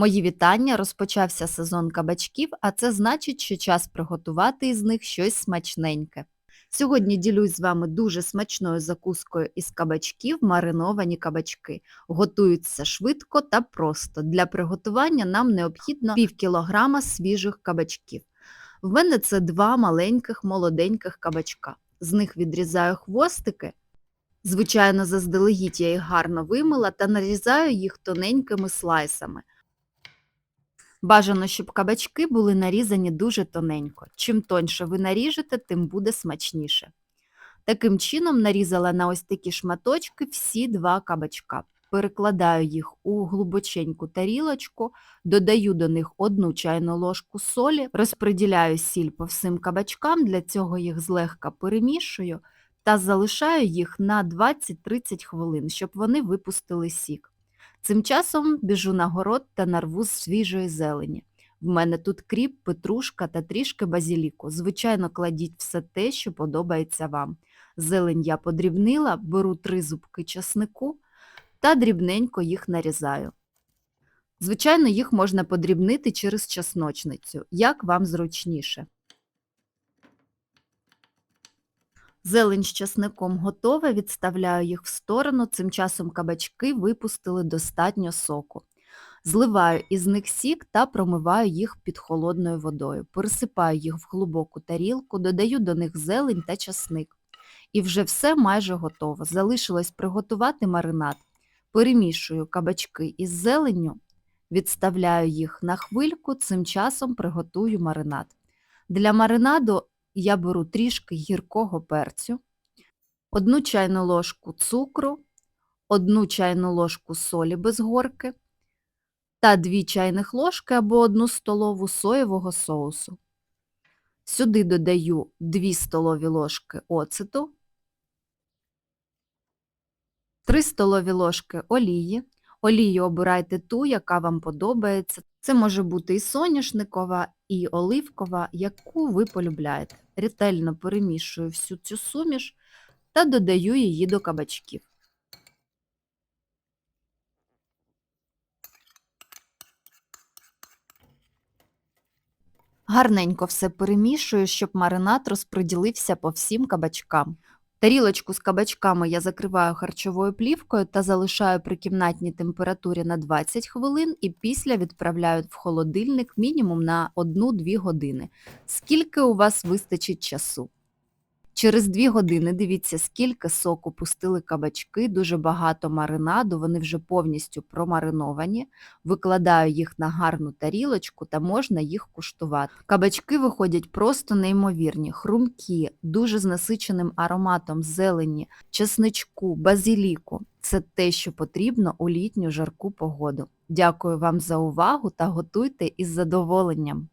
Мої вітання, розпочався сезон кабачків, а це значить, що час приготувати із них щось смачненьке. Сьогодні ділюсь з вами дуже смачною закускою із кабачків мариновані кабачки. Готуються швидко та просто. Для приготування нам необхідно пів кілограма свіжих кабачків. В мене це два маленьких молоденьких кабачка. З них відрізаю хвостики. Звичайно, заздалегідь я їх гарно вимила та нарізаю їх тоненькими слайсами. Бажано, щоб кабачки були нарізані дуже тоненько. Чим тоньше ви наріжете, тим буде смачніше. Таким чином нарізала на ось такі шматочки всі два кабачка. Перекладаю їх у глибоченьку тарілочку, додаю до них одну чайну ложку солі, розподіляю сіль по всім кабачкам, для цього їх злегка перемішую та залишаю їх на 20-30 хвилин, щоб вони випустили сік. Цим часом біжу на город та нарву з свіжої зелені. В мене тут кріп, петрушка та трішки базіліку. Звичайно, кладіть все те, що подобається вам. Зелень я подрібнила, беру три зубки часнику та дрібненько їх нарізаю. Звичайно, їх можна подрібнити через часночницю, як вам зручніше. Зелень з часником готова, відставляю їх в сторону, цим часом кабачки випустили достатньо соку. Зливаю із них сік та промиваю їх під холодною водою. Пересипаю їх в глибоку тарілку, додаю до них зелень та часник. І вже все майже готово. Залишилось приготувати маринад. Перемішую кабачки із зеленню, відставляю їх на хвильку, цим часом приготую маринад. Для маринаду я беру трішки гіркого перцю, одну чайну ложку цукру, одну чайну ложку солі без горки та 2 чайних ложки або 1 столову соєвого соусу. Сюди додаю 2 столові ложки оцету, 3 столові ложки олії. Олію обирайте ту, яка вам подобається. Це може бути і соняшникова, і оливкова, яку ви полюбляєте. Ретельно перемішую всю цю суміш та додаю її до кабачків. Гарненько все перемішую, щоб маринад розподілився по всім кабачкам. Тарілочку з кабачками я закриваю харчовою плівкою та залишаю при кімнатній температурі на 20 хвилин і після відправляю в холодильник мінімум на 1-2 години. Скільки у вас вистачить часу? Через 2 години дивіться, скільки соку пустили кабачки, дуже багато маринаду, вони вже повністю промариновані. Викладаю їх на гарну тарілочку та можна їх куштувати. Кабачки виходять просто неймовірні, хрумкі, дуже з насиченим ароматом зелені, чесничку, базиліку. Це те, що потрібно у літню жарку погоду. Дякую вам за увагу та готуйте із задоволенням.